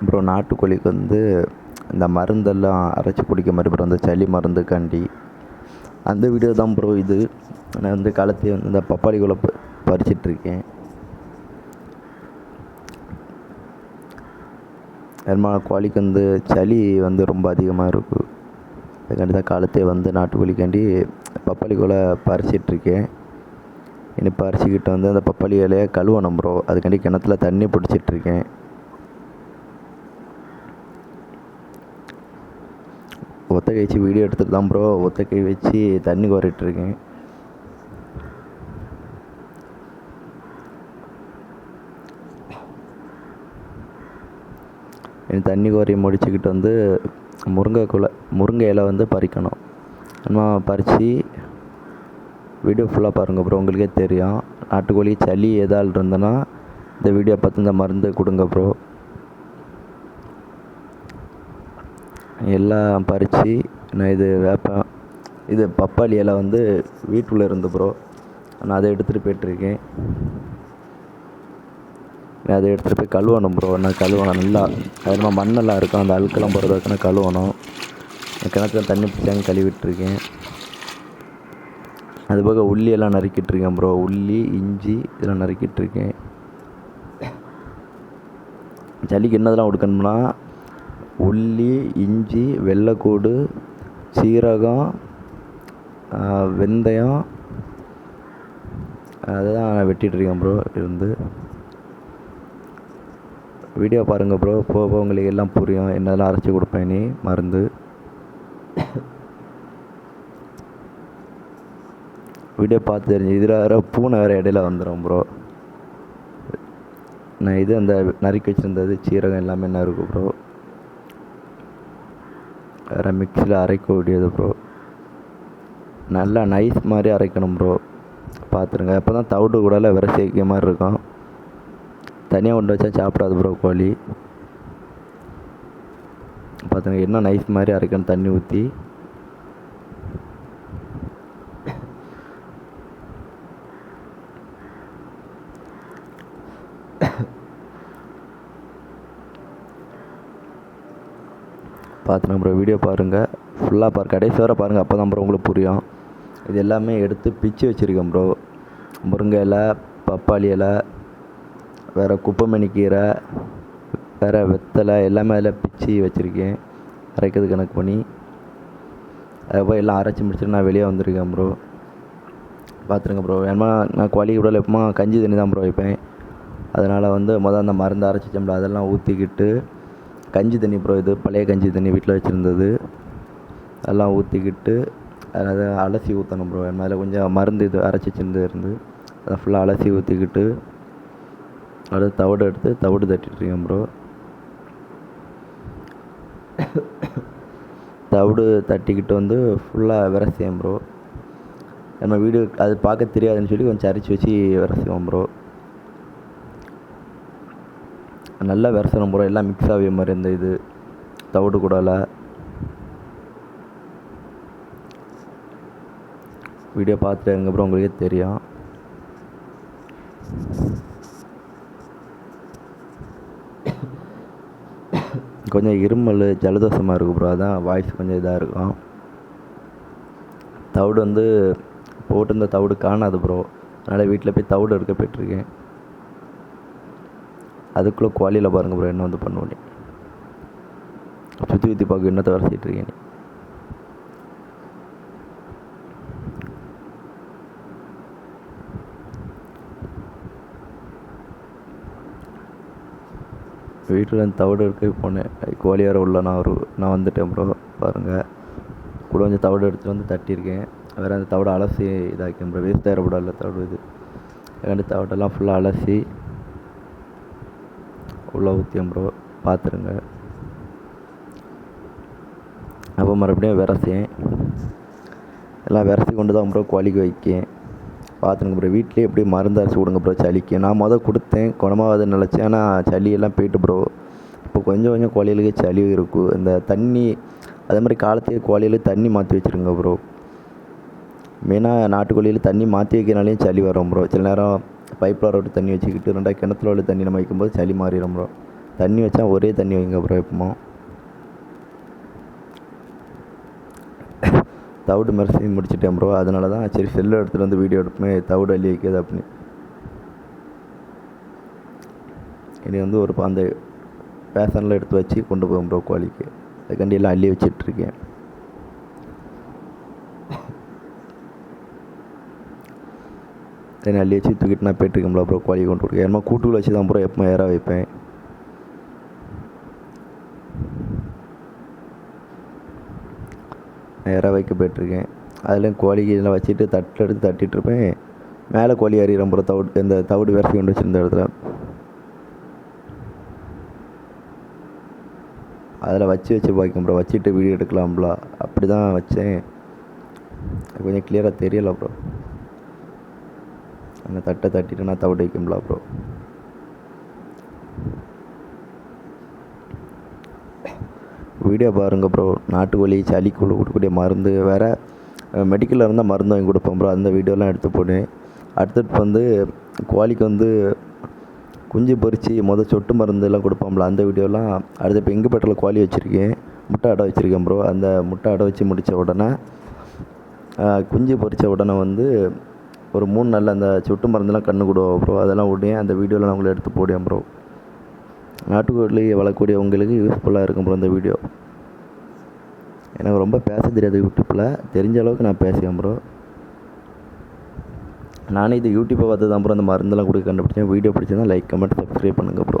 Bro நாட்டுக்கோழிக்கு வந்து இந்த மருந்தெல்லாம் அரைச்சி குடிக்க மாதிரி ப்ரோ அந்த சளி மருந்துக்காண்டி அந்த வீடியோ தான் ப்ரோ இது. நான் வந்து காலத்தையே வந்து இந்த பப்பாளி குழப்ப ப பறிச்சிட்ருக்கேன் ஏன்னா கோழிக்கு வந்து சளி வந்து ரொம்ப அதிகமாக இருக்கும் அதுக்காண்டி தான் காலத்தே வந்து நாட்டுக்கோழிக்காண்டி பப்பாளி குலை பறிச்சிட்ருக்கேன் இனி பறிச்சுக்கிட்டு வந்து அந்த பப்பாளி இலையை கழுவணும் ப்ரோ அதுக்காண்டி கிணத்துல தண்ணி பிடிச்சிட்ருக்கேன் கை வச்சு வீடியோ எடுத்துகிட்டு தான் ப்ரோ ஒத்த கை வச்சு தண்ணி கோரிட்டுருக்கேன் இனி தண்ணி கோரி முடிச்சுக்கிட்டு வந்து முருங்கை குலை முருங்கை இலை வந்து பறிக்கணும். அம்மா பறித்து வீடியோ ஃபுல்லாக பாருங்கள் ப்ரோ உங்களுக்கே தெரியும். நாட்டுக்கோழி சளி ஏதாவது இருந்ததுன்னா இந்த வீடியோ பார்த்து இந்த மருந்து கொடுங்க ப்ரோ எல்லாம் பறித்து நான் இது வேப்பம் இது பப்பாளி இலை வந்து வீட்டுக்குள்ளே இருந்து ப்ரோ நான் அதை எடுத்துகிட்டு போயிட்டுருக்கேன் நான் அதை எடுத்துகிட்டு போய் கழுவணும் ப்ரோ நான் கழுவணும். நல்லா அது மண்ணெல்லாம் இருக்கும். அந்த அழுக்கெல்லாம் போகிறதுக்கு நான் கழுவணும். கிணத்துல தண்ணி பிடிச்சாங்க கழுவிட்டுருக்கேன் அது போக உள்ளி நறுக்கிட்டுருக்கேன் ப்ரோ உள்ளி இஞ்சி இதெல்லாம் நறுக்கிட்டுருக்கேன் சளிக்கு என்னதெல்லாம் கொடுக்கணும்னா உள்ளி இஞ்சி வெள்ளைக்கூடு சீரகம் வெந்தயம். அதுதான் நான் வெட்டிகிட்ருக்கேன் ப்ரோ இருந்து. வீடியோ பாருங்கள் ப்ரோ போக போக உங்களுக்கு எல்லாம் புரியும். என்னெல்லாம் அரைச்சி கொடுப்பேன் நீ மருந்து. வீடியோ பார்த்து தெரிஞ்சு இதில் வேறு பூனை வேறு இடையில வந்துடும் ப்ரோ நான் இது அந்த நறுக்கி வச்சுருந்தது சீரகம் எல்லாமே என்ன இருக்கும் ப்ரோ வேறு மிக்சியில் முடியாது ப்ரோ நல்லா நைஸ் மாதிரி அரைக்கணும் ப்ரோ பார்த்துருங்க அப்போ தான் தவிடு கூடல வேற சேர்க்க மாதிரி இருக்கும். தனியாக கொண்டு வச்சா சாப்பிடாது ப்ரோ கோழி. பார்த்துங்க என்ன நைஸ் மாதிரி அரைக்கணும் தண்ணி ஊற்றி பார்த்து ப்ரோ வீடியோ பாருங்கள் ஃபுல்லாக பாரு கடைசி பாருங்கள் அப்போ தான் ப்ரோ உங்களுக்கு புரியும். இது எல்லாமே எடுத்து பிச்சு வச்சுருக்கேன் ப்ரோ முருங்கை இலை பப்பாளி இலை வேறு குப்பைமணி கீரை வேறு வெத்தலை எல்லாமே அதில் பிச்சு வச்சுருக்கேன். அரைக்கிறது கணக்கு பண்ணி. அதுக்கப்புறம் எல்லாம் அரைச்சி முடிச்சுட்டு நான் வெளியே வந்திருக்கேன் ப்ரோ பார்த்துருங்க ப்ரோ ஏன்னா நான் குவாலிக்கு கூட எப்பமா கஞ்சி தண்ணி தான் ப்ரோ வைப்பேன். அதனால் வந்து மொதல் அந்த மருந்து அரைச்சி வச்சோம்ல அதெல்லாம் ஊற்றிக்கிட்டு கஞ்சி தண்ணி ப்ரோ இது பழைய கஞ்சி தண்ணி வீட்டில் வச்சுருந்தது. அதெல்லாம் ஊற்றிக்கிட்டு அதை அலசி ஊற்றணும் ப்ரோ என் மேலே கொஞ்சம் மருந்து இது அரைச்சி வச்சுருந்து இருந்து அதை ஃபுல்லாக அலசி ஊற்றிக்கிட்டு அடுத்து தவிடு எடுத்து தவிடு தட்டிட்டுருக்கேன் ப்ரோ தவிடு தட்டிக்கிட்டு வந்து ஃபுல்லாக விரசியேன் ப்ரோ நம்ம வீடியோ அது பார்க்க தெரியாதுன்னு சொல்லி கொஞ்சம் அரைச்சி வச்சு விரசிவோம் ப்ரோ நல்லா விரசணும் ப்ரோ. எல்லாம் மிக்ஸ் ஆகிய மாதிரி இந்த இது. தவிடு கூடல. வீடியோ பார்த்துட்டு இருங்க ப்ரோ உங்களுக்கே தெரியும். கொஞ்சம் இருமல் ஜலதோஷமாக இருக்குது ப்ரோ அதான் வாய்ஸ் கொஞ்சம் இதாக இருக்கும். தவிடு வந்து போட்டிருந்த தவிடு காணாது ப்ரோ அதனால் வீட்டில் போய் தவிடு எடுக்க போயிட்டுருக்கேன் அதுக்குள்ளே குவாலியில் பாருங்கள் ப்ரோ என்ன வந்து பண்ணுவேன். சுற்றி சுற்றி பார்க்க என்னத்தை வரைச்சிட்டு செய்யிட்டுருக்கேன் நீ? வீட்டில் இருந்து தவிடு எடுக்க போனேன். கோழி வேறு உள்ள நான் ஒரு நான் வந்துட்டேன் ப்ரோ பாருங்கள் கூட கொஞ்சம் தவிடு எடுத்து வந்து தட்டியிருக்கேன். வேறு அந்த தவிட அலசி இதாக்கேன் ப்ரோ வேஸ்ட் ஆகிடக்கூடாதுல தவிடு இது. அதுக்காண்டி தவிடெல்லாம் ஃபுல்லாக அலசி. உள்ளே ஊற்றியம் ப்ரோ பார்த்துருங்க அப்போ மறுபடியும் விரசேன். எல்லாம் விரசி கொண்டு தான் ப்ரோ கோழிக்கு வைக்கேன். பார்த்துருங்க ப்ரோ வீட்லேயே எப்படி மருந்து அரைச்சி கொடுங்க ப்ரோ சளிக்கு. நான் மொதல் கொடுத்தேன் குணமாவதுன்னு நினச்சேன். ஆனால் சளி எல்லாம் போயிட்டு ப்ரோ இப்போ கொஞ்சம் கொஞ்சம் கோழிகளுக்கு சளி இருக்கும் இந்த தண்ணி அதே மாதிரி காலத்தையே கோழியில் தண்ணி மாற்றி வச்சுருங்க ப்ரோ மெயினாக நாட்டுக்கோழியில் தண்ணி மாற்றி வைக்கிறனாலையும் சளி வரும் ப்ரோ சில நேரம் பைப்பில் விட்டு தண்ணி வச்சுக்கிட்டு ரெண்டாவது கிணத்துல உள்ள தண்ணி நம்ம வைக்கும்போது சளி மாறிடும் ப்ரோ தண்ணி வச்சா ஒரே தண்ணி வைங்க ப்ரோ எப்போ தவிடு மெரிசி முடிச்சிட்டேன் ப்ரோ அதனால தான் சரி செல்லு எடுத்துகிட்டு வந்து வீடியோ எடுப்போமே தவிடு அள்ளி வைக்கிறது அப்படின்னு. இனி வந்து ஒரு அந்த பேசனில் எடுத்து வச்சு கொண்டு போகும் ப்ரோ கோழிக்கு. அதுக்காண்டி எல்லாம் அள்ளி வச்சிட்ருக்கேன் தண்ணி அள்ளி வச்சு தூக்கிட்டு நான் போயிட்டுருக்கேன் ப்ரோ கோழி கொண்டு கொடுக்க ஏன்னா கூட்டுக்குள்ள வச்சு தான் ப்ரோ எப்போ ஏற வைப்பேன். ஏற வைக்க போயிட்டுருக்கேன். அதில் கோழிக்கு இதெல்லாம் வச்சுட்டு தட்டில் எடுத்து தட்டிட்டு இருப்பேன். மேலே கோழி ஏறிடும் ப்ரோ தவிடு இந்த தவிடு விரசி கொண்டு வச்சுருந்த இடத்துல. அதில் வச்சு வச்சு பார்க்கும் ப்ரோ வச்சுட்டு வீடியோ எடுக்கலாம்ல. அப்படி தான் வச்சேன் கொஞ்சம் கிளியராக தெரியலை ப்ரோ அந்த தட்டை தட்டிட்டு நான் தவிடு வைக்கும்ல ப்ரோ வீடியோ பாருங்கள் ப்ரோ நாட்டுக்கோழி சளிக்குள்ள கொடுக்கக்கூடிய மருந்து வேறு மெடிக்கலில் இருந்தால் மருந்து வாங்கி கொடுப்போம் ப்ரோ அந்த வீடியோலாம் எடுத்து போடுவேன் அடுத்தது வந்து கோழிக்கு வந்து குஞ்சு பொரித்து மொதல் சொட்டு மருந்துலாம் கொடுப்போம்ல அந்த வீடியோலாம் அடுத்து இப்போ எங்கப்பேட்டில் கோழி வச்சுருக்கேன். முட்டை அடை வச்சுருக்கேன் ப்ரோ அந்த முட்டை அடை வச்சு முடித்த உடனே குஞ்சு பொறித்த உடனே வந்து ஒரு மூணு நாளில் அந்த சொட்டு மருந்துலாம் கண்ணு கொடுவோம் ப்ரோ அதெல்லாம் விடுவேன் அந்த வீடியோவில் நான் உங்களை எடுத்து போடுவேன் ப்ரோ நாட்டுக்கோழி வளர்க்கக்கூடிய உங்களுக்கு யூஸ்ஃபுல்லாக இருக்கும் ப்ரோ இந்த வீடியோ எனக்கு ரொம்ப பேச தெரியாது யூடியூப்பில் தெரிஞ்ச அளவுக்கு நான் பேசுவேன் ப்ரோ நானே இது யூடியூப்பை பார்த்து தான் ப்ரோ அந்த மருந்தெல்லாம் கொடுக்க கண்டுபிடிச்சேன். வீடியோ பிடிச்சிருந்தா லைக் கமெண்ட் சப்ஸ்கிரைப் பண்ணுங்கள் ப்ரோ